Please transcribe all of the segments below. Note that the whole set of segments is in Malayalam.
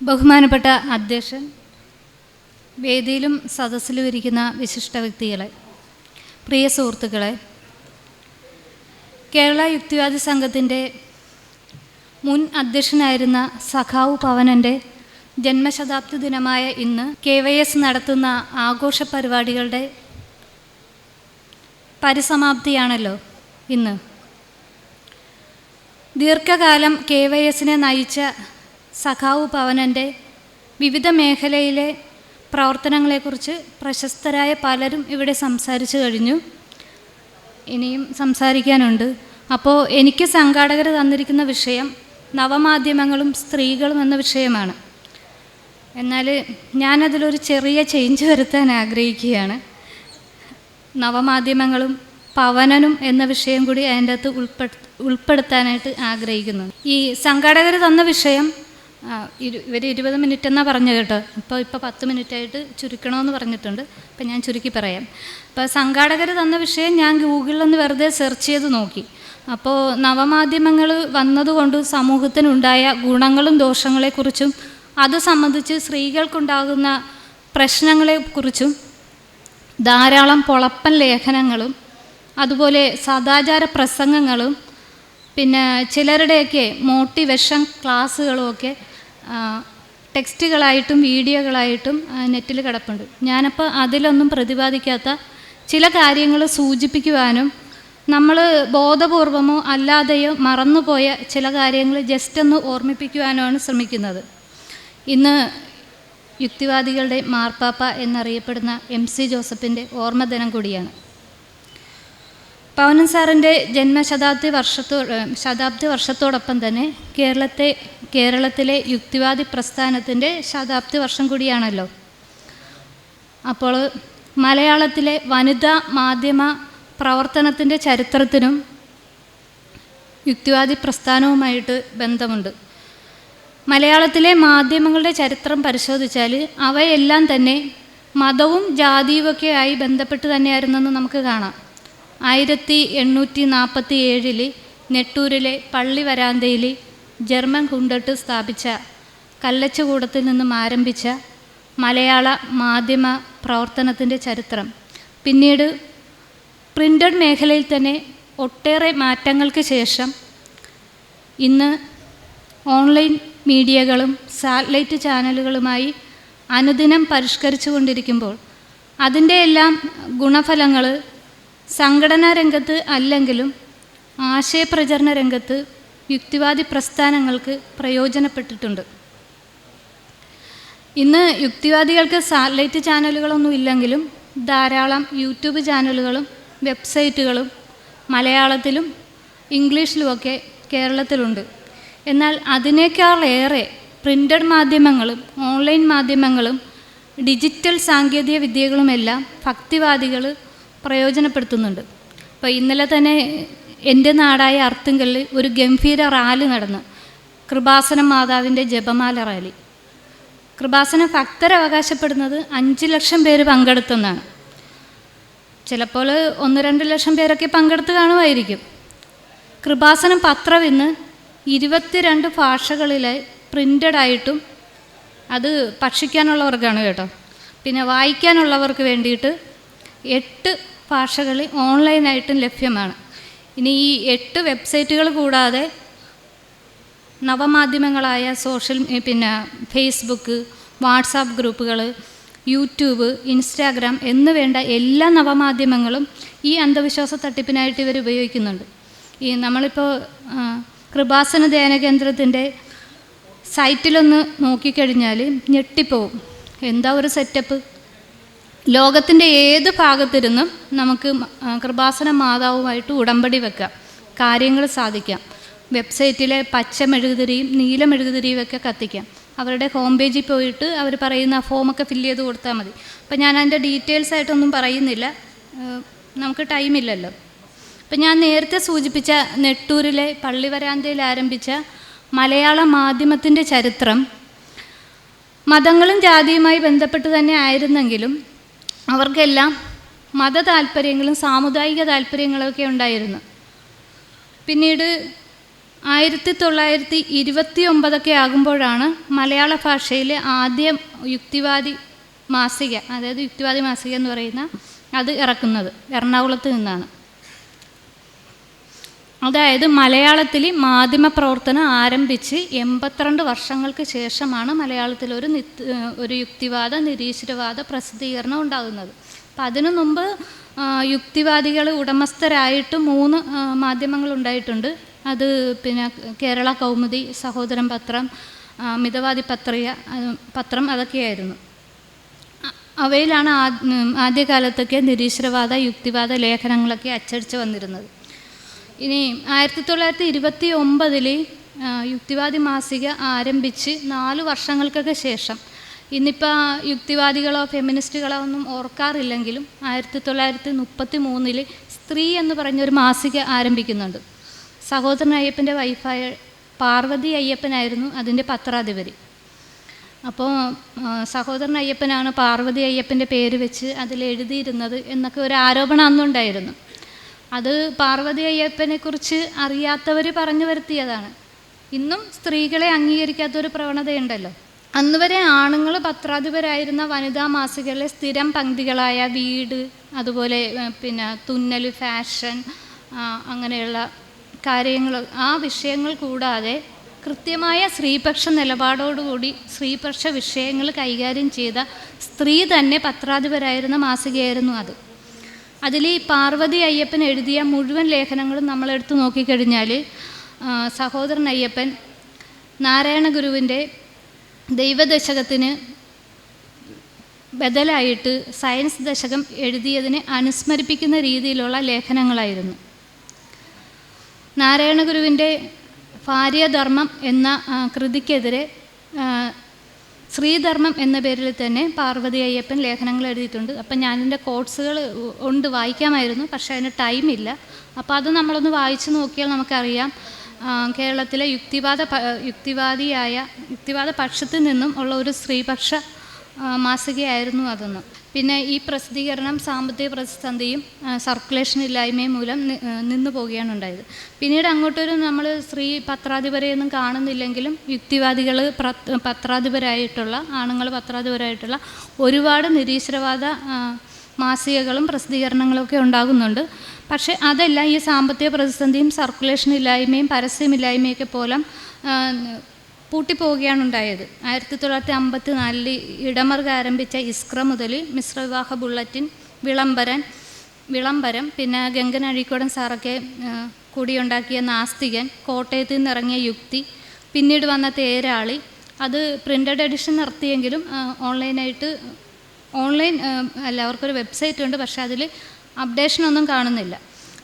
ബഹുമാനപ്പെട്ട അധ്യക്ഷൻ വേദിയിലും സദസ്സിലും ഇരിക്കുന്ന വിശിഷ്ട വ്യക്തികളെ പ്രിയ സുഹൃത്തുക്കളെ കേരള യുക്തിവാദി സംഘത്തിന്റെ മുൻ അധ്യക്ഷനായിരുന്ന സഖാവ് പവനന്റെ ജന്മശതാബ്ദി ദിനമായ ഇന്ന് കെ വൈ എസ് നടത്തുന്ന ആഘോഷ പരിപാടികളുടെ പരിസമാപ്തിയാണല്ലോ ഇന്ന്. ദീർഘകാലം കെ വൈ എസിനെ നയിച്ച സഖാവ് പവനന്റെ വിവിധ മേഖലയിലെ പ്രവർത്തനങ്ങളെക്കുറിച്ച് പ്രശസ്തരായ പലരും ഇവിടെ സംസാരിച്ചു കഴിഞ്ഞു. ഇനിയും സംസാരിക്കാനുണ്ട്. അപ്പോൾ എനിക്ക് സംഘാടകർ തന്നിരിക്കുന്ന വിഷയം നവമാധ്യമങ്ങളും സ്ത്രീകളും എന്ന വിഷയമാണ്. എന്നാൽ ഞാനതിലൊരു ചെറിയ ചേഞ്ച് വരുത്താൻ ആഗ്രഹിക്കുകയാണ്. നവമാധ്യമങ്ങളും പവനനും എന്ന വിഷയം കൂടി അതിന്റെ അകത്ത് ഉൾപ്പെടു ഉൾപ്പെടുത്താനായിട്ട് ആഗ്രഹിക്കുന്നു. ഈ സംഘാടകർ തന്ന വിഷയം ആ, ഇരു- ഇവർ ഇരുപത് മിനിറ്റ് എന്നാണ് പറഞ്ഞു കേട്ടോ. ഇപ്പോൾ ഇപ്പോൾ പത്ത് മിനിറ്റായിട്ട് ചുരുക്കണമെന്ന് പറഞ്ഞിട്ടുണ്ട്. അപ്പം ഞാൻ ചുരുക്കി പറയാം. അപ്പോൾ സംഘാടകർ തന്ന വിഷയം ഞാൻ ഗൂഗിളിൽ ഒന്ന് വെറുതെ സെർച്ച് ചെയ്ത് നോക്കി. അപ്പോൾ നവമാധ്യമങ്ങൾ വന്നതുകൊണ്ട് സമൂഹത്തിനുണ്ടായ ഗുണങ്ങളും ദോഷങ്ങളെക്കുറിച്ചും അത് സംബന്ധിച്ച് സ്ത്രീകൾക്കുണ്ടാകുന്ന പ്രശ്നങ്ങളെക്കുറിച്ചും ധാരാളം പൊളപ്പൻ ലേഖനങ്ങളും അതുപോലെ സദാചാര പ്രസംഗങ്ങളും പിന്നെ ചിലരുടെയൊക്കെ മോട്ടിവേഷൻ ക്ലാസ്സുകളുമൊക്കെ ആ, ടെക്സ്റ്റുകളായിട്ടും വീഡിയോകളായിട്ടും നെറ്റിൽ കിടപ്പുണ്ട്. ഞാനപ്പോൾ അതിലൊന്നും പ്രതിപാദിക്കാത്ത ചില കാര്യങ്ങൾ സൂചിപ്പിക്കുവാനും നമ്മൾ ബോധപൂർവമോ അല്ലാതെയോ മറന്നുപോയ ചില കാര്യങ്ങൾ ജസ്റ്റ് ഒന്ന് ഓർമ്മിപ്പിക്കുവാനുമാണ് ശ്രമിക്കുന്നത്. ഇന്ന് യുക്തിവാദികളുടെ മാർപ്പാപ്പ എന്നറിയപ്പെടുന്ന എം സി ജോസഫിന്റെ ഓർമ്മദിനം കൂടിയാണ്. പവനൻ സാറിന്റെ ജന്മശതാബ്ദി വർഷത്തോ ശതാബ്ദി വർഷത്തോടൊപ്പം തന്നെ കേരളത്തെ കേരളത്തിലെ യുക്തിവാദി പ്രസ്ഥാനത്തിന്റെ ശതാബ്ദി വർഷം കൂടിയാണല്ലോ. അപ്പോൾ മലയാളത്തിലെ വനിതാ മാധ്യമ പ്രവർത്തനത്തിന്റെ ചരിത്രത്തിനും യുക്തിവാദി പ്രസ്ഥാനവുമായിട്ട് ബന്ധമുണ്ട്. മലയാളത്തിലെ മാധ്യമങ്ങളുടെ ചരിത്രം പരിശോധിച്ചാൽ അവയെല്ലാം തന്നെ മതവും ജാതിയുമൊക്കെ ആയി ബന്ധപ്പെട്ട് തന്നെയായിരുന്നെന്ന് നമുക്ക് കാണാം. ആയിരത്തി എണ്ണൂറ്റി നാൽപ്പത്തി ഏഴിൽ നെട്ടൂരിലെ പള്ളി വരാന്തയിൽ ജർമ്മൻ കുണ്ടട്ട് സ്ഥാപിച്ച കല്ലച്ചകൂടത്തിൽ നിന്നും ആരംഭിച്ച മലയാള മാധ്യമ പ്രവർത്തനത്തിന്റെ ചരിത്രം. പിന്നീട് പ്രിന്റഡ് മേഖലയിൽ തന്നെ ഒട്ടേറെ മാറ്റങ്ങൾക്ക് ശേഷം ഇന്ന് ഓൺലൈൻ മീഡിയകളും സാറ്റലൈറ്റ് ചാനലുകളുമായി അനുദിനം പരിഷ്കരിച്ചു കൊണ്ടിരിക്കുമ്പോൾ അതിന്റെ എല്ലാം ഗുണഫലങ്ങൾ സംഘടനാ രംഗത്ത് അല്ലെങ്കിലും ആശയപ്രചരണ രംഗത്ത് യുക്തിവാദി പ്രസ്ഥാനങ്ങൾക്ക് പ്രയോജനപ്പെട്ടിട്ടുണ്ട്. ഇന്ന് യുക്തിവാദികൾക്ക് സാറ്റലൈറ്റ് ചാനലുകളൊന്നും ഇല്ലെങ്കിലും ധാരാളം യൂട്യൂബ് ചാനലുകളും വെബ്സൈറ്റുകളും മലയാളത്തിലും ഇംഗ്ലീഷിലുമൊക്കെ കേരളത്തിലുണ്ട്. എന്നാൽ അതിനേക്കാളേറെ പ്രിന്റഡ് മാധ്യമങ്ങളും ഓൺലൈൻ മാധ്യമങ്ങളും ഡിജിറ്റൽ സാങ്കേതിക വിദ്യകളുമെല്ലാം ഭക്തിവാദികൾ പ്രയോജനപ്പെടുത്തുന്നുണ്ട്. അപ്പോൾ ഇന്നലെ തന്നെ എന്റെ നാടായ അർത്തുങ്കലിൽ ഒരു ഗംഭീര റാലി നടന്നു. കൃപാസനം മാതാവിന്റെ ജപമാല റാലി. കൃപാസന ഭക്തർ അവകാശപ്പെടുന്നത് അഞ്ച് ലക്ഷം പേര് പങ്കെടുത്തെന്നാണ്. ചിലപ്പോൾ ഒന്ന് രണ്ട് ലക്ഷം പേരൊക്കെ പങ്കെടുത്ത് കാണുമായിരിക്കും. കൃപാസനം പത്രം ഇന്ന് ഇരുപത്തിരണ്ട് ഭാഷകളിലെ പ്രിന്റഡ് ആയിട്ടും അത് ഭക്ഷിക്കാനുള്ളവർക്കാണ് കേട്ടോ. പിന്നെ വായിക്കാനുള്ളവർക്ക് വേണ്ടിയിട്ട് എട്ട് ഭാഷകളിൽ ഓൺലൈനായിട്ടും ലഭ്യമാണ്. ഇനി ഈ എട്ട് വെബ്സൈറ്റുകൾ കൂടാതെ നവമാധ്യമങ്ങളായ സോഷ്യൽ പിന്നെ ഫേസ്ബുക്ക് വാട്സാപ്പ് ഗ്രൂപ്പുകൾ യൂട്യൂബ് ഇൻസ്റ്റാഗ്രാം എന്ന് വേണ്ട എല്ലാ നവമാധ്യമങ്ങളും ഈ അന്ധവിശ്വാസ തട്ടിപ്പിനായിട്ട് ഇവർ ഉപയോഗിക്കുന്നുണ്ട്. ഈ നമ്മളിപ്പോൾ കൃപാസന ധ്യാന കേന്ദ്രത്തിന്റെ സൈറ്റിലൊന്ന് നോക്കിക്കഴിഞ്ഞാൽ ഞെട്ടിപ്പോവും. എന്താ ഒരു സെറ്റപ്പ്? ലോകത്തിന്റെ ഏത് ഭാഗത്തിരുന്നും നമുക്ക് കൃപാസന മാതാവുമായിട്ട് ഉടമ്പടി വെക്കാം. കാര്യങ്ങൾ സാധിക്കാം. വെബ്സൈറ്റിലെ പച്ച മെഴുകുതിരിയും നീല മെഴുകുതിരിയും ഒക്കെ കത്തിക്കാം. അവരുടെ ഹോം പേജിൽ പോയിട്ട് അവർ പറയുന്ന ഫോമൊക്കെ ഫില്ല് ചെയ്ത് കൊടുത്താൽ മതി. അപ്പം ഞാൻ അതിന്റെ ഡീറ്റെയിൽസ് ആയിട്ടൊന്നും പറയുന്നില്ല. നമുക്ക് ടൈമില്ലല്ലോ അപ്പം ഞാൻ നേരത്തെ സൂചിപ്പിച്ച നെട്ടൂരിലെ പള്ളിവരാന്തയിൽ ആരംഭിച്ച മലയാള മാധ്യമത്തിന്റെ ചരിത്രം മതങ്ങളും ജാതിയുമായി ബന്ധപ്പെട്ട് തന്നെ ആയിരുന്നെങ്കിലും അവർക്കെല്ലാം മത താല്പര്യങ്ങളും സാമുദായിക താല്പര്യങ്ങളൊക്കെ ഉണ്ടായിരുന്നു. പിന്നീട് ആയിരത്തി തൊള്ളായിരത്തി ഇരുപത്തി ഒമ്പതൊക്കെ ആകുമ്പോഴാണ് മലയാള ഭാഷയിലെ ആദ്യ യുക്തിവാദി മാസിക അതായത് യുക്തിവാദി മാസിക എന്ന് പറയുന്ന അത് ഇറക്കുന്നത് എറണാകുളത്ത് നിന്നാണ്. അതായത് മലയാളത്തിൽ മാധ്യമ പ്രവർത്തനം ആരംഭിച്ച് എൺപത്തിരണ്ട് വർഷങ്ങൾക്ക് ശേഷമാണ് മലയാളത്തിൽ ഒരു ഒരു യുക്തിവാദ നിരീശ്വരവാദ പ്രസിദ്ധീകരണം ഉണ്ടാകുന്നത്. അപ്പം അതിനു മുമ്പ് യുക്തിവാദികൾ ഉടമസ്ഥരായിട്ട് മൂന്ന് മാധ്യമങ്ങൾ ഉണ്ടായിട്ടുണ്ട്. അത് പിന്നെ കേരള കൗമുദി സഹോദരൻ പത്രം മിതവാദി പത്രിക പത്രം അതൊക്കെയായിരുന്നു. അവയിലാണ് ആദ്യകാലത്തൊക്കെ നിരീശ്വരവാദ യുക്തിവാദ ലേഖനങ്ങളൊക്കെ അച്ചടിച്ച് വന്നിരുന്നത്. ഇനി ആയിരത്തി തൊള്ളായിരത്തി ഇരുപത്തി ഒമ്പതിൽ യുക്തിവാദി മാസിക ആരംഭിച്ച് നാല് വർഷങ്ങൾക്കൊക്കെ ശേഷം. ഇന്നിപ്പോൾ യുക്തിവാദികളോ ഫെമിനിസ്റ്റുകളോ ഒന്നും ഓർക്കാറില്ലെങ്കിലും ആയിരത്തി തൊള്ളായിരത്തി മുപ്പത്തി മൂന്നിൽ സ്ത്രീ എന്ന് പറഞ്ഞൊരു മാസിക ആരംഭിക്കുന്നുണ്ട്. സഹോദരൻ അയ്യപ്പന്റെ വൈഫായ പാർവതി അയ്യപ്പനായിരുന്നു അതിന്റെ പത്രാധിപരി അപ്പോൾ സഹോദരൻ അയ്യപ്പനാണ് പാർവതി അയ്യപ്പന്റെ പേര് വെച്ച് അതിൽ എഴുതിയിരുന്നത് എന്നൊക്കെ ഒരു ആരോപണം അന്നുണ്ടായിരുന്നു. അത് പാർവതി അയ്യപ്പനെ കുറിച്ച് അറിയാത്തവർ പറഞ്ഞു വരുത്തിയതാണ്. ഇന്നും സ്ത്രീകളെ അംഗീകരിക്കാത്ത ഒരു പ്രവണതയുണ്ടല്ലോ. അന്ന് വരെ ആണുങ്ങൾ പത്രാധിപരായിരുന്ന വനിതാ മാസികകളിലെ സ്ഥിരം പങ്ക്തികളായ വീട് അതുപോലെ പിന്നെ തുന്നൽ ഫാഷൻ അങ്ങനെയുള്ള കാര്യങ്ങൾ ആ വിഷയങ്ങൾ കൂടാതെ കൃത്യമായ സ്ത്രീപക്ഷ നിലപാടോടുകൂടി സ്ത്രീപക്ഷ വിഷയങ്ങൾ കൈകാര്യം ചെയ്ത സ്ത്രീ തന്നെ പത്രാധിപരായിരുന്ന മാസികയായിരുന്നു അത്. അതിൽ ഈ പാർവതി അയ്യപ്പൻ എഴുതിയ മുഴുവൻ ലേഖനങ്ങളും നമ്മളെടുത്ത് നോക്കിക്കഴിഞ്ഞാൽ സഹോദരൻ അയ്യപ്പൻ നാരായണ ഗുരുവിന്റെ ദൈവദശകത്തിന് ബദലായിട്ട് സയൻസ് ദശകം എഴുതിയതിനെ അനുസ്മരിപ്പിക്കുന്ന രീതിയിലുള്ള ലേഖനങ്ങളായിരുന്നു. നാരായണ ഗുരുവിന്റെ ഭാര്യധർമ്മം എന്ന കൃതിക്കെതിരെ ശ്രീധർമ്മം എന്ന പേരിൽ തന്നെ പാർവതി അയ്യപ്പൻ ലേഖനങ്ങൾ എഴുതിയിട്ടുണ്ട്. അപ്പം ഞാനിന്റെ കോട്സുകൾ ഉണ്ട് വായിക്കാമായിരുന്നു പക്ഷേ അതിന് ടൈമില്ല അപ്പോൾ അത് നമ്മളൊന്ന് വായിച്ചു നോക്കിയാൽ നമുക്കറിയാം കേരളത്തിലെ യുക്തിവാദ യുക്തിവാദിയായ യുക്തിവാദ പക്ഷത്തിൽ നിന്നും ഉള്ള ഒരു സ്ത്രീപക്ഷ മാസികയായിരുന്നു അതൊന്ന്. പിന്നെ ഈ പ്രസിദ്ധീകരണം സാമ്പത്തിക പ്രതിസന്ധിയും സർക്കുലേഷൻ ഇല്ലായ്മയും മൂലം നിന്നു പോവുകയാണ് ഉണ്ടായത്. പിന്നീട് അങ്ങോട്ടൊരു നമ്മൾ സ്ത്രീ പത്രാധിപരെയൊന്നും കാണുന്നില്ലെങ്കിലും യുക്തിവാദികൾ പത്രാധിപരായിട്ടുള്ള ആണുങ്ങൾ പത്രാധിപരായിട്ടുള്ള ഒരുപാട് നിരീശ്വരവാദ മാസികകളും പ്രസിദ്ധീകരണങ്ങളൊക്കെ ഉണ്ടാകുന്നുണ്ട്. പക്ഷേ അതെല്ലാം ഈ സാമ്പത്തിക പ്രതിസന്ധിയും സർക്കുലേഷൻ ഇല്ലായ്മയും പരസ്യമില്ലായ്മയൊക്കെ പോലും പൂട്ടിപ്പോവുകയാണ് ഉണ്ടായത് ആയിരത്തി തൊള്ളായിരത്തി അമ്പത്തി നാലിൽ ഇടമറുക ആരംഭിച്ച ഇസ്ക്ര മുതൽ മിശ്ര വിവാഹ ബുള്ളറ്റിൻ വിളംബരൻ വിളംബരം പിന്നെ ഗംഗൻ അഴീക്കോടൻ സാറൊക്കെ കൂടിയുണ്ടാക്കിയ നാസ്തികൻ കോട്ടയത്ത് നിന്നിറങ്ങിയ യുക്തി പിന്നീട് വന്ന തേരാളി അത് പ്രിന്റഡ് എഡിഷൻ നിർത്തിയെങ്കിലും ഓൺലൈനായിട്ട് ഓൺലൈൻ അല്ല അവർക്കൊരു വെബ്സൈറ്റ് ഉണ്ട് പക്ഷേ അതിൽ അപ്ഡേഷനൊന്നും കാണുന്നില്ല.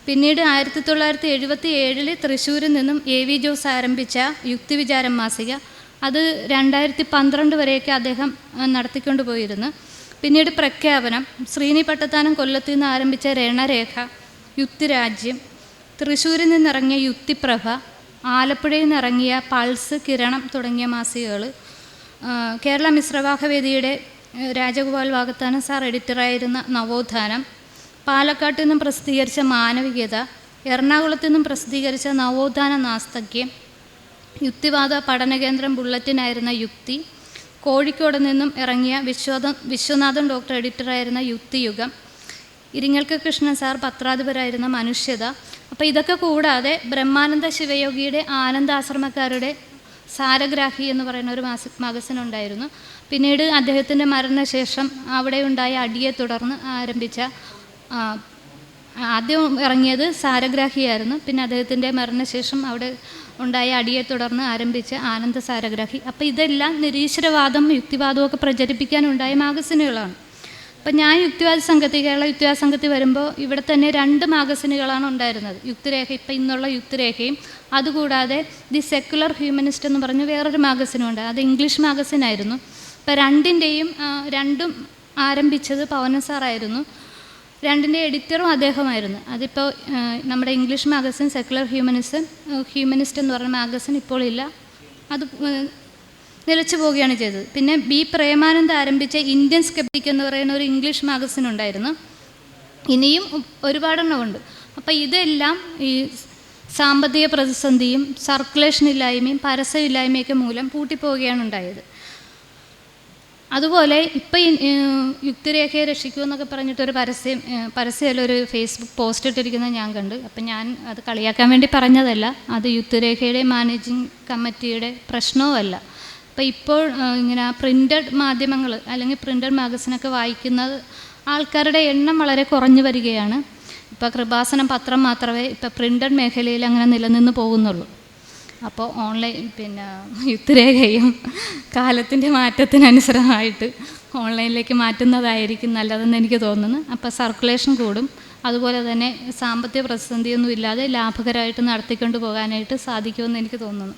പിന്നീട് ആയിരത്തി തൊള്ളായിരത്തി എഴുപത്തി ഏഴിൽ തൃശ്ശൂരിൽ നിന്നും എ വി ജോസ് ആരംഭിച്ച യുക്തിവിചാരം മാസിക അത് രണ്ടായിരത്തി പന്ത്രണ്ട് വരെയൊക്കെ അദ്ദേഹം നടത്തിക്കൊണ്ട് പോയിരുന്നു പിന്നീട് പ്രഖ്യാപനം ശ്രീനി പട്ടത്താനം കൊല്ലത്തു നിന്ന് ആരംഭിച്ച രണരേഖ യുക്തിരാജ്യം തൃശ്ശൂരിൽ നിന്നിറങ്ങിയ യുക്തിപ്രഭ ആലപ്പുഴയിൽ നിന്നിറങ്ങിയ പൾസ് കിരണം തുടങ്ങിയ മാസികകൾ കേരള മിശ്രവാഹവേദിയുടെ വേദിയുടെ രാജഗോപാൽ വാഗത്താനം സാർ എഡിറ്ററായിരുന്ന നവോത്ഥാനം പാലക്കാട്ട് നിന്നും പ്രസിദ്ധീകരിച്ച മാനവികത എറണാകുളത്ത് നിന്നും പ്രസിദ്ധീകരിച്ച നവോത്ഥാന നാസ്തക്യം യുക്തിവാദ പഠനകേന്ദ്രം ബുള്ളറ്റിനായിരുന്ന യുക്തി കോഴിക്കോട് നിന്നും ഇറങ്ങിയ വിശ്വനാഥ വിശ്വനാഥൻ ഡോക്ടർ എഡിറ്ററായിരുന്ന യുക്തിയുഗം ഇരിങ്ങൽക്ക് കൃഷ്ണൻ സാർ പത്രാധിപരായിരുന്ന മനുഷ്യത. അപ്പോൾ ഇതൊക്കെ കൂടാതെ ബ്രഹ്മാനന്ദ ശിവയോഗിയുടെ ആനന്ദാശ്രമക്കാരുടെ സാരഗ്രാഹി എന്ന് പറയുന്ന ഒരു മാസ മാഗസിൻ ഉണ്ടായിരുന്നു പിന്നീട് അദ്ദേഹത്തിന്റെ മരണശേഷം അവിടെ ഉണ്ടായ അടിയെ തുടർന്ന് ആരംഭിച്ച ആദ്യം ഇറങ്ങിയത് സാരഗ്രാഹിയായിരുന്നു. പിന്നെ അദ്ദേഹത്തിന്റെ മരണശേഷം അവിടെ ഉണ്ടായ അടിയെ തുടർന്ന് ആരംഭിച്ച ആനന്ദ സാരഗ്രാഹി. അപ്പോൾ ഇതെല്ലാം നിരീശ്വരവാദം യുക്തിവാദവും ഒക്കെ പ്രചരിപ്പിക്കാനുണ്ടായ മാഗസിനുകളാണ്. അപ്പം ഞാൻ യുക്തിവാദ സംഘത്തിൽ കേരള യുക്തിവാദ സംഘത്തിൽ വരുമ്പോൾ ഇവിടെ തന്നെ രണ്ട് മാഗസിനുകളാണ് ഉണ്ടായിരുന്നത്. യുക്തിരേഖ ഇപ്പം ഇന്നുള്ള യുക്തിരേഖയും അതുകൂടാതെ ദി സെക്കുലർ ഹ്യൂമനിസ്റ്റ് എന്ന് പറഞ്ഞ് വേറൊരു മാഗസിനും ഉണ്ട്. അത് ഇംഗ്ലീഷ് മാഗസിനായിരുന്നു. അപ്പം രണ്ടിന്റെയും രണ്ടും ആരംഭിച്ചത് പവന സാറായിരുന്നു. രണ്ടിന്റെ എഡിറ്ററും അദ്ദേഹമായിരുന്നു. അതിപ്പോൾ നമ്മുടെ English magazine secular humanism humanist എന്ന് പറഞ്ഞ മാഗസിൻ ഇപ്പോൾ ഇല്ല. അത് നിലച്ചു പോവുകയാണ് ചെയ്തത്. പിന്നെ ബി പ്രേമാനന്ദ് ആരംഭിച്ച ഇന്ത്യൻ സ്കെപ്റ്റിക് എന്ന് പറയുന്ന ഒരു ഇംഗ്ലീഷ് മാഗസിൻ ഉണ്ടായിരുന്നു. ഇനിയും ഒരുപാടെണ്ണം ഉണ്ട്. അപ്പോൾ ഇതെല്ലാം ഈ സാമ്പത്തിക പ്രതിസന്ധിയും സർക്കുലേഷൻ ഇല്ലായ്മയും പരസ്യമില്ലായ്മയൊക്കെ മൂലം പൂട്ടിപ്പോവുകയാണ് ഉണ്ടായത്. അതുപോലെ ഇപ്പം യുക്തിരേഖയെ രക്ഷിക്കുമെന്നൊക്കെ പറഞ്ഞിട്ടൊരു പരസ്യം പരസ്യമല്ല ഒരു ഫേസ്ബുക്ക് പോസ്റ്റ് ഇട്ടിരിക്കുന്നത് ഞാൻ കണ്ടു. അപ്പം ഞാൻ അത് കളിയാക്കാൻ വേണ്ടി പറഞ്ഞതല്ല. അത് യുക്തിരേഖയുടെ മാനേജിങ് കമ്മിറ്റിയുടെ പ്രശ്നവുമല്ല. അപ്പം ഇപ്പോൾ ഇങ്ങനെ പ്രിന്റഡ് മാധ്യമങ്ങൾ അല്ലെങ്കിൽ പ്രിന്റഡ് മാഗസിനൊക്കെ വായിക്കുന്നത് ആൾക്കാരുടെ എണ്ണം വളരെ കുറഞ്ഞു വരികയാണ്. ഇപ്പോൾ കൃപാസനം പത്രം മാത്രമേ ഇപ്പോൾ പ്രിന്റഡ് മേഖലയിൽ അങ്ങനെ നിലനിന്ന് പോകുന്നുള്ളൂ. അപ്പോൾ ഓൺലൈൻ പിന്നെ യുദ്ധരേഖയും കാലത്തിന്റെ മാറ്റത്തിനനുസൃതമായിട്ട് ഓൺലൈനിലേക്ക് മാറ്റുന്നതായിരിക്കും നല്ലതെന്ന് എനിക്ക് തോന്നുന്നു. അപ്പോൾ സർക്കുലേഷൻ കൂടും. അതുപോലെ തന്നെ സാമ്പത്തിക പ്രതിസന്ധിയൊന്നും ഇല്ലാതെ ലാഭകരമായിട്ട് നടത്തിക്കൊണ്ട് പോകാനായിട്ട് സാധിക്കുമെന്ന് എനിക്ക് തോന്നുന്നു.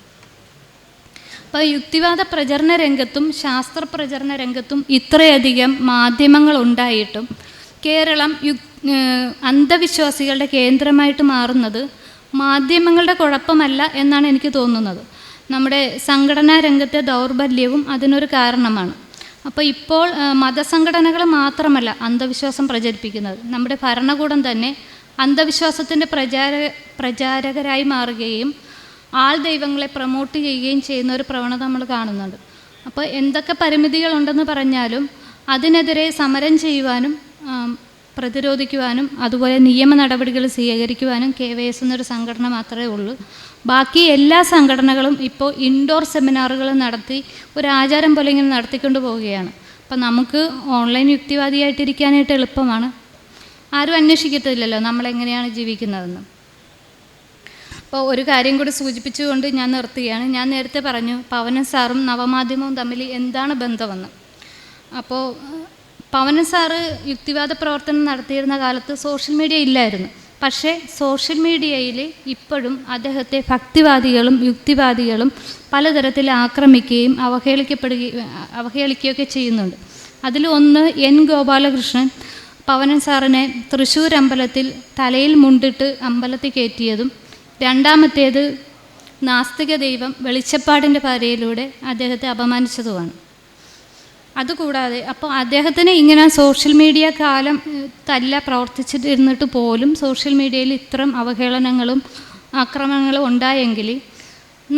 അപ്പോൾ യുക്തിവാദ പ്രചരണ രംഗത്തും ശാസ്ത്ര പ്രചരണ രംഗത്തും ഇത്രയധികം മാധ്യമങ്ങൾ ഉണ്ടായിട്ടും കേരളം യു അന്ധവിശ്വാസികളുടെ കേന്ദ്രമായിട്ട് മാറുന്നത് മാധ്യമങ്ങളുടെ കുഴപ്പമല്ല എന്നാണ് എനിക്ക് തോന്നുന്നത്. നമ്മുടെ സംഘടനാ രംഗത്തെ ദൗർബല്യവും അതിനൊരു കാരണമാണ്. അപ്പോൾ ഇപ്പോൾ മതസംഘടനകൾ മാത്രമല്ല അന്ധവിശ്വാസം പ്രചരിപ്പിക്കുന്നത്. നമ്മുടെ ഭരണകൂടം തന്നെ അന്ധവിശ്വാസത്തിന്റെ പ്രചാര പ്രചാരകരായി മാറുകയും ആൾ ദൈവങ്ങളെ പ്രൊമോട്ട് ചെയ്യുകയും ചെയ്യുന്ന ഒരു പ്രവണത നമ്മൾ കാണുന്നുണ്ട്. അപ്പോൾ എന്തൊക്കെ പരിമിതികളുണ്ടെന്ന് പറഞ്ഞാലും അതിനെതിരെ സമരം ചെയ്യുവാനും പ്രതിരോധിക്കുവാനും അതുപോലെ നിയമ നടപടികൾ സ്വീകരിക്കുവാനും കെ വൈ എസ് എന്നൊരു സംഘടന മാത്രമേ ഉള്ളൂ. ബാക്കി എല്ലാ സംഘടനകളും ഇപ്പോൾ ഇൻഡോർ സെമിനാറുകൾ നടത്തി ഒരു ആചാരം പോലെ ഇങ്ങനെ നടത്തിക്കൊണ്ട് പോവുകയാണ്. അപ്പം നമുക്ക് ഓൺലൈൻ യുക്തിവാദിയായിട്ടിരിക്കാനായിട്ട് എളുപ്പമാണ്. ആരും അന്വേഷിക്കത്തില്ലല്ലോ നമ്മളെങ്ങനെയാണ് ജീവിക്കുന്നതെന്ന്. അപ്പോൾ ഒരു കാര്യം കൂടി സൂചിപ്പിച്ചുകൊണ്ട് ഞാൻ നിർത്തുകയാണ്. ഞാൻ നേരത്തെ പറഞ്ഞു പവനൻ സാറും നവമാധ്യമവും തമ്മിൽ എന്താണ് ബന്ധമെന്ന്. അപ്പോൾ പവനൻ സാറ് യുക്തിവാദ പ്രവർത്തനം നടത്തിയിരുന്ന കാലത്ത് സോഷ്യൽ മീഡിയ ഇല്ലായിരുന്നു. പക്ഷേ സോഷ്യൽ മീഡിയയിൽ ഇപ്പോഴും അദ്ദേഹത്തെ ഭക്തിവാദികളും യുക്തിവാദികളും പലതരത്തിൽ ആക്രമിക്കുകയും അവഹേളിക്കപ്പെടുകയും അവഹേളിക്കുകയൊക്കെ ചെയ്യുന്നുണ്ട്. അതിൽ ഒന്ന് എൻ ഗോപാലകൃഷ്ണൻ പവനൻ സാറിനെ തൃശ്ശൂർ അമ്പലത്തിൽ തലയിൽ മുണ്ടിട്ട് അമ്പലത്തിൽ കയറ്റിയതും രണ്ടാമത്തേത് നാസ്തിക ദൈവം വെളിച്ചപ്പാടിന്റെ പരയിലൂടെ അദ്ദേഹത്തെ അപമാനിച്ചതുമാണ്. അതുകൂടാതെ അപ്പോൾ അദ്ദേഹത്തിന് ഇങ്ങനെ സോഷ്യൽ മീഡിയ കാലം തല്ല പ്രവർത്തിച്ചിരുന്നിട്ട് പോലും സോഷ്യൽ മീഡിയയിൽ ഇത്തരം അവഹേളനങ്ങളും ആക്രമണങ്ങളും ഉണ്ടായെങ്കിൽ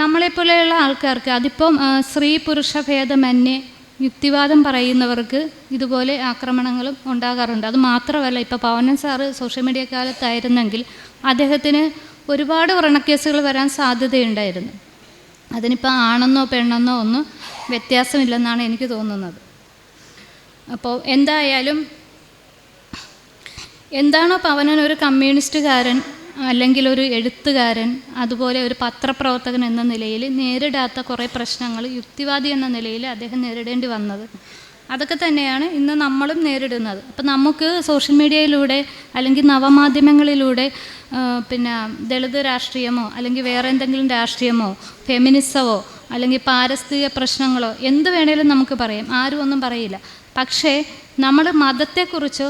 നമ്മളെപ്പോലെയുള്ള ആൾക്കാർക്ക് അതിപ്പം സ്ത്രീ പുരുഷ ഭേദമന്യേ യുക്തിവാദം പറയുന്നവർക്ക് ഇതുപോലെ ആക്രമണങ്ങളും ഉണ്ടാകാറുണ്ട്. അത് മാത്രമല്ല ഇപ്പോൾ പവനൻ സാറ് സോഷ്യൽ മീഡിയ കാലത്തായിരുന്നെങ്കിൽ അദ്ദേഹത്തിന് ഒരുപാട് വ്രണക്കേസുകൾ വരാൻ സാധ്യതയുണ്ടായിരുന്നു. അതിനിപ്പോൾ ആണെന്നോ പെണ്ണെന്നോ ഒന്നും വ്യത്യാസമില്ലെന്നാണ് എനിക്ക് തോന്നുന്നത്. അപ്പോൾ എന്തായാലും എന്താണോ പവനൻ ഒരു കമ്മ്യൂണിസ്റ്റുകാരൻ അല്ലെങ്കിൽ ഒരു എഴുത്തുകാരൻ അതുപോലെ ഒരു പത്രപ്രവർത്തകൻ എന്ന നിലയിൽ നേരിടാത്ത കുറേ പ്രശ്നങ്ങൾ യുക്തിവാദി എന്ന നിലയിൽ അദ്ദേഹം നേരിടേണ്ടി വന്നത്. അതൊക്കെ തന്നെയാണ് ഇന്ന് നമ്മളും നേരിടുന്നത്. അപ്പം നമുക്ക് സോഷ്യൽ മീഡിയയിലൂടെ അല്ലെങ്കിൽ നവമാധ്യമങ്ങളിലൂടെ പിന്നെ ദളിത് രാഷ്ട്രീയമോ അല്ലെങ്കിൽ വേറെ എന്തെങ്കിലും രാഷ്ട്രീയമോ ഫെമിനിസമോ അല്ലെങ്കിൽ പാരിസ്ഥിതിക പ്രശ്നങ്ങളോ എന്ത് വേണേലും നമുക്ക് പറയാം. ആരും ഒന്നും പറയില്ല. പക്ഷേ നമ്മൾ മതത്തെക്കുറിച്ചോ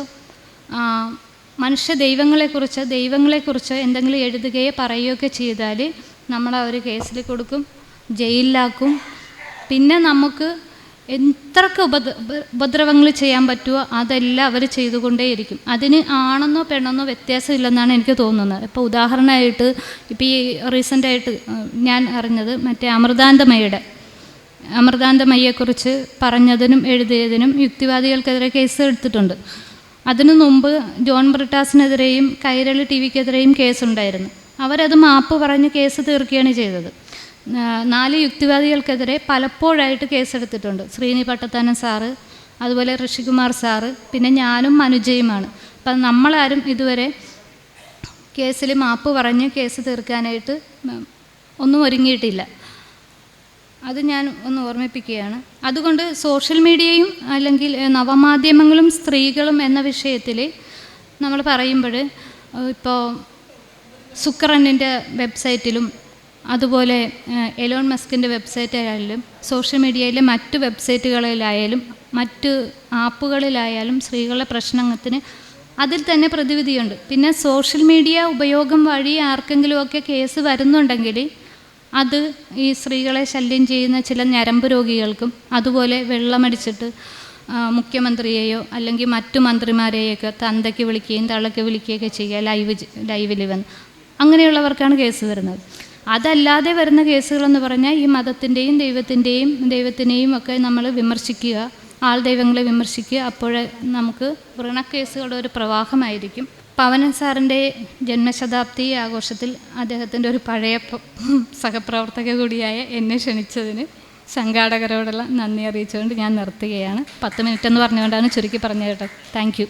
മനുഷ്യ ദൈവങ്ങളെക്കുറിച്ച് ദൈവങ്ങളെക്കുറിച്ച് എന്തെങ്കിലും എഴുതുകയോ പറയുകയൊക്കെ ചെയ്താൽ നമ്മൾ ആ ഒരു കേസിൽ കൊടുക്കും ജയിലിലാക്കും. പിന്നെ നമുക്ക് എത്രക്ക് ഉപദ്ര ഉപദ്രവങ്ങൾ ചെയ്യാൻ പറ്റുമോ അതെല്ലാം അവർ ചെയ്തുകൊണ്ടേയിരിക്കും. അതിന് ആണെന്നോ പെണ്ണെന്നോ വ്യത്യാസമില്ലെന്നാണ് എനിക്ക് തോന്നുന്നത്. ഇപ്പോൾ ഉദാഹരണമായിട്ട് ഇപ്പോൾ ഈ റീസെന്റായിട്ട് ഞാൻ അറിഞ്ഞത് മറ്റേ അമൃതാന്തമയുടെ അമൃതാന്തമയ്യെക്കുറിച്ച് പറഞ്ഞതിനും എഴുതിയതിനും യുക്തിവാദികൾക്കെതിരെ കേസ് എടുത്തിട്ടുണ്ട്. അതിനു മുമ്പ് ജോൺ ബ്രിട്ടാസിനെതിരെയും കൈരളി ടി വിക്കെതിരെയും കേസുണ്ടായിരുന്നു. അവരത് മാപ്പ് പറഞ്ഞ് കേസ് തീർക്കുകയാണ് ചെയ്തത്. നാല് യുക്തിവാദികൾക്കെതിരെ പലപ്പോഴായിട്ട് കേസെടുത്തിട്ടുണ്ട്. ശ്രീനി പട്ടത്താനൻ സാറ് അതുപോലെ ഋഷികുമാർ സാറ് പിന്നെ ഞാനും മനുജയുമാണ് അപ്പം നമ്മളാരും ഇതുവരെ കേസിൽ മാപ്പ് പറഞ്ഞ് കേസ് തീർക്കാനായിട്ട് ഒന്നും ഒരുങ്ങിയിട്ടില്ല. അത് ഞാൻ ഒന്ന് ഓർമ്മിപ്പിക്കുകയാണ്. അതുകൊണ്ട് സോഷ്യൽ മീഡിയയും അല്ലെങ്കിൽ നവമാധ്യമങ്ങളും സ്ത്രീകളും എന്ന വിഷയത്തിൽ നമ്മൾ പറയുമ്പോൾ ഇപ്പോൾ സുക്കറണ്ണിന്റെ വെബ്സൈറ്റിലും അതുപോലെ എലോൺ മസ്കിന്റെ വെബ്സൈറ്റായാലും സോഷ്യൽ മീഡിയയിലെ മറ്റ് വെബ്സൈറ്റുകളിലായാലും മറ്റ് ആപ്പുകളിലായാലും സ്ത്രീകളുടെ പ്രശ്നത്തിന് അതിൽ തന്നെ പ്രതിവിധിയുണ്ട്. പിന്നെ സോഷ്യൽ മീഡിയ ഉപയോഗം വഴി ആർക്കെങ്കിലുമൊക്കെ കേസ് വരുന്നുണ്ടെങ്കിൽ അത് ഈ സ്ത്രീകളെ ശല്യം ചെയ്യുന്ന ചില ഞരമ്പ് രോഗികൾക്കും അതുപോലെ വെള്ളമടിച്ചിട്ട് മുഖ്യമന്ത്രിയെയോ അല്ലെങ്കിൽ മറ്റു മന്ത്രിമാരെയൊക്കെ തന്തയ്ക്ക് വിളിക്കുകയും തള്ളയ്ക്ക് വിളിക്കുകയൊക്കെ ചെയ്യുക ലൈവ് ലൈവിൽ വന്ന്. അങ്ങനെയുള്ളവർക്കാണ് കേസ് വരുന്നത്. അതല്ലാതെ വരുന്ന കേസുകളെന്ന് പറഞ്ഞാൽ ഈ മതത്തിന്റെയും ദൈവത്തിന്റെയും ദൈവത്തിനെയും ഒക്കെ നമ്മൾ വിമർശിക്കുക ആൾ ദൈവങ്ങളെ വിമർശിക്കുക അപ്പോഴേ നമുക്ക് വ്രണക്കേസുകളുടെ ഒരു പ്രവാഹമായിരിക്കും. പവനൻ സാറിന്റെ ജന്മശതാബ്ദി ആഘോഷത്തിൽ അദ്ദേഹത്തിന്റെ ഒരു പഴയ സഹപ്രവർത്തക കൂടിയായ എന്നെ ക്ഷണിച്ചതിന് സംഘാടകരോടുള്ള നന്ദി അറിയിച്ചുകൊണ്ട് ഞാൻ നിർത്തുകയാണ്. പത്ത് മിനിറ്റ് എന്ന് പറഞ്ഞുകൊണ്ടാണ് ചുരുക്കി പറഞ്ഞത് കേട്ടോ. താങ്ക്